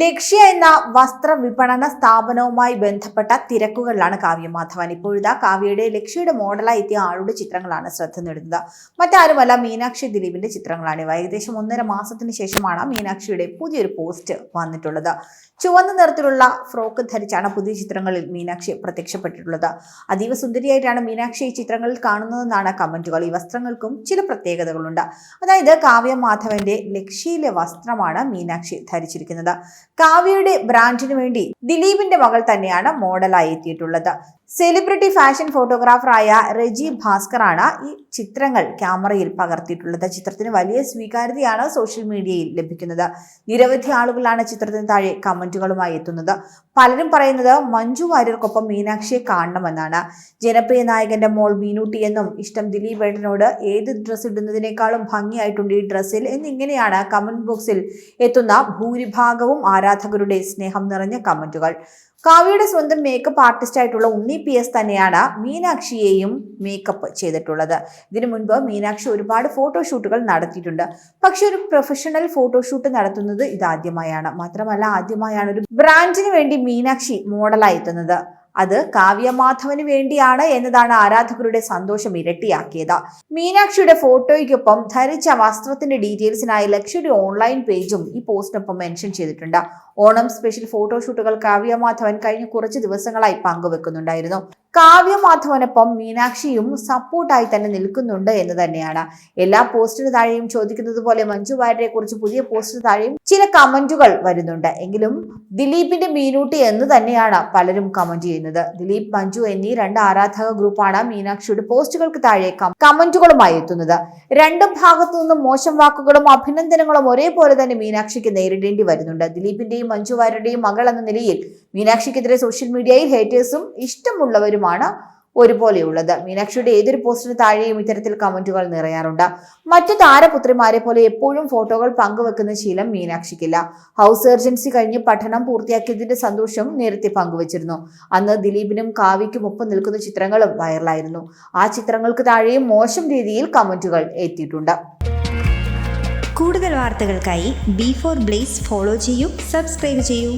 ലക്ഷ്യ എന്ന വസ്ത്ര വിപണന സ്ഥാപനവുമായി ബന്ധപ്പെട്ട തിരക്കുകളിലാണ് കാവ്യ മാധവൻ. ഇപ്പോഴിതാ കാവ്യയുടെ ലക്ഷ്യയുടെ മോഡലായി എത്തിയ ആളുടെ ചിത്രങ്ങളാണ് ശ്രദ്ധ നേടുന്നത്. മറ്റാരുമല്ല മീനാക്ഷി ദിലീപിന്റെ ചിത്രങ്ങളാണിവ ഏകദേശം ഒന്നര മാസത്തിന് ശേഷമാണ് മീനാക്ഷിയുടെ പുതിയൊരു പോസ്റ്റ് വന്നിട്ടുള്ളത്. ചുവന്ന നിറത്തിലുള്ള ഫ്രോക്ക് ധരിച്ചാണ് പുതിയ ചിത്രങ്ങളിൽ മീനാക്ഷി പ്രത്യക്ഷപ്പെട്ടിട്ടുള്ളത്. അതീവ സുന്ദരിയായിട്ടാണ് മീനാക്ഷി ഈ ചിത്രങ്ങളിൽ കാണുന്നതെന്നാണ് കമന്റുകൾ. ഈ വസ്ത്രങ്ങൾക്കും ചില പ്രത്യേകതകളുണ്ട്. അതായത് കാവ്യ മാധവന്റെ ലക്ഷ്യയിലെ വസ്ത്രമാണ് മീനാക്ഷി ധരിച്ചിരിക്കുന്നത്. കാവ്യയുടെ ബ്രാൻഡിനു വേണ്ടി ദിലീപിന്റെ മകൾ തന്നെയാണ് മോഡലായി എത്തിയിട്ടുള്ളത്. സെലിബ്രിറ്റി ഫാഷൻ ഫോട്ടോഗ്രാഫറായ റെജി ഭാസ്കറാണ് ഈ ചിത്രങ്ങൾ ക്യാമറയിൽ പകർത്തിയിട്ടുള്ളത്. ചിത്രത്തിന് വലിയ സ്വീകാര്യതയാണ് സോഷ്യൽ മീഡിയയിൽ ലഭിക്കുന്നത്. നിരവധി ആളുകളാണ് ചിത്രത്തിന് താഴെ കമന്റുകളുമായി എത്തുന്നത്. പലരും പറയുന്നത് മഞ്ജു വാര്യർക്കൊപ്പം മീനാക്ഷിയെ കാണണമെന്നാണ്. ജനപ്രിയ നായകന്റെ മോൾ മീനൂട്ടി എന്നും ഇഷ്ടം ദിലീപ് ഏട്ടനോട് ഏത് ഡ്രസ്സ് ഇടുന്നതിനേക്കാളും ഭംഗിയായിട്ടുണ്ട് ഈ ഡ്രസ്സിൽ എന്നിങ്ങനെയാണ് കമന്റ് ബോക്സിൽ എത്തുന്ന ഭൂരിഭാഗവും ആരാധകരുടെ സ്നേഹം നിറഞ്ഞ കമന്റുകൾ. കാവ്യയുടെ സ്വന്തം മേക്കപ്പ് ആർട്ടിസ്റ്റ് ആയിട്ടുള്ള ഉണ്ണി പി എസ് തന്നെയാണ് മീനാക്ഷിയെയും മേക്കപ്പ് ചെയ്തിട്ടുള്ളത്. ഇതിനു മുൻപ് മീനാക്ഷി ഒരുപാട് ഫോട്ടോഷൂട്ടുകൾ നടത്തിയിട്ടുണ്ട്. പക്ഷെ ഒരു പ്രൊഫഷണൽ ഫോട്ടോഷൂട്ട് നടത്തുന്നത് ഇതാദ്യമായാണ്. മാത്രമല്ല ആദ്യമായാണ് ഒരു ബ്രാൻഡിന് വേണ്ടി മീനാക്ഷി മോഡലായി എത്തുന്നത്. അത് കാവ്യമാധവന് വേണ്ടിയാണ് എന്നതാണ് ആരാധകരുടെ സന്തോഷം ഇരട്ടിയാക്കിയത്. മീനാക്ഷിയുടെ ഫോട്ടോയ്ക്കൊപ്പം ധരിച്ച വസ്ത്രത്തിന്റെ ഡീറ്റെയിൽസിനായി ലക്ഷ്യയുടെ ഓൺലൈൻ പേജും ഈ പോസ്റ്റിനൊപ്പം മെൻഷൻ ചെയ്തിട്ടുണ്ട്. ഓണം സ്പെഷ്യൽ ഫോട്ടോഷൂട്ടുകൾ കാവ്യമാധവൻ കഴിഞ്ഞ കുറച്ച് ദിവസങ്ങളായി പങ്കുവെക്കുന്നുണ്ടായിരുന്നു. കാവ്യമാധവനൊപ്പം മീനാക്ഷിയും സപ്പോർട്ടായി തന്നെ നിൽക്കുന്നുണ്ട് എന്ന് തന്നെയാണ്. എല്ലാ പോസ്റ്റിന് താഴെയും ചോദിക്കുന്നത് പോലെ മഞ്ജു വാര്യരെ കുറിച്ച് പുതിയ പോസ്റ്റിന് താഴെയും ചില കമന്റുകൾ വരുന്നുണ്ട്. എങ്കിലും ദിലീപിന്റെ മീനൂട്ടി എന്ന് തന്നെയാണ് പലരും കമന്റ് ചെയ്യുന്നത്. ദിലീപ് മഞ്ജു എന്നീ രണ്ട് ആരാധക ഗ്രൂപ്പാണ് മീനാക്ഷിയുടെ പോസ്റ്റുകൾക്ക് താഴെ കമന്റുകളുമായി എത്തുന്നത്. രണ്ടും ഭാഗത്തു നിന്നും മോശം വാക്കുകളും അഭിനന്ദനങ്ങളും ഒരേപോലെ തന്നെ മീനാക്ഷിക്ക് നേരിടേണ്ടി വരുന്നുണ്ട്. ദിലീപിന്റെയും മഞ്ജു വാര്യരുടെയും മകൾ എന്ന നിലയിൽ മീനാക്ഷിക്കെതിരെ സോഷ്യൽ മീഡിയയിൽ ഹേറ്റേഴ്സും ഇഷ്ടമുള്ളവരുമാണ് ഒരുപോലെയുള്ളത്. മീനാക്ഷിയുടെ ഏതൊരു പോസ്റ്റിന് താഴെയും ഇത്തരത്തിൽ കമന്റുകൾ നിറയാറുണ്ട്. മറ്റു താരപുത്രിമാരെ പോലെ എപ്പോഴും ഫോട്ടോകൾ പങ്കുവെക്കുന്ന ശീലം മീനാക്ഷിക്കില്ല. ഹൗസ് സർജൻസി കഴിഞ്ഞ് പഠനം പൂർത്തിയാക്കിയതിന്റെ സന്തോഷം നേരത്തെ പങ്കുവച്ചിരുന്നു. അന്ന് ദിലീപിനും കാവ്യയ്ക്കും ഒപ്പം നിൽക്കുന്ന ചിത്രങ്ങളും വൈറലായിരുന്നു. ആ ചിത്രങ്ങൾക്ക് താഴെയും മോശം രീതിയിൽ കമന്റുകൾ എത്തിയിട്ടുണ്ട്. കൂടുതൽ വാർത്തകൾക്കായി ബി ഫോർ ബ്ലേസ് ഫോളോ ചെയ്യൂ സബ്സ്ക്രൈബ് ചെയ്യൂ.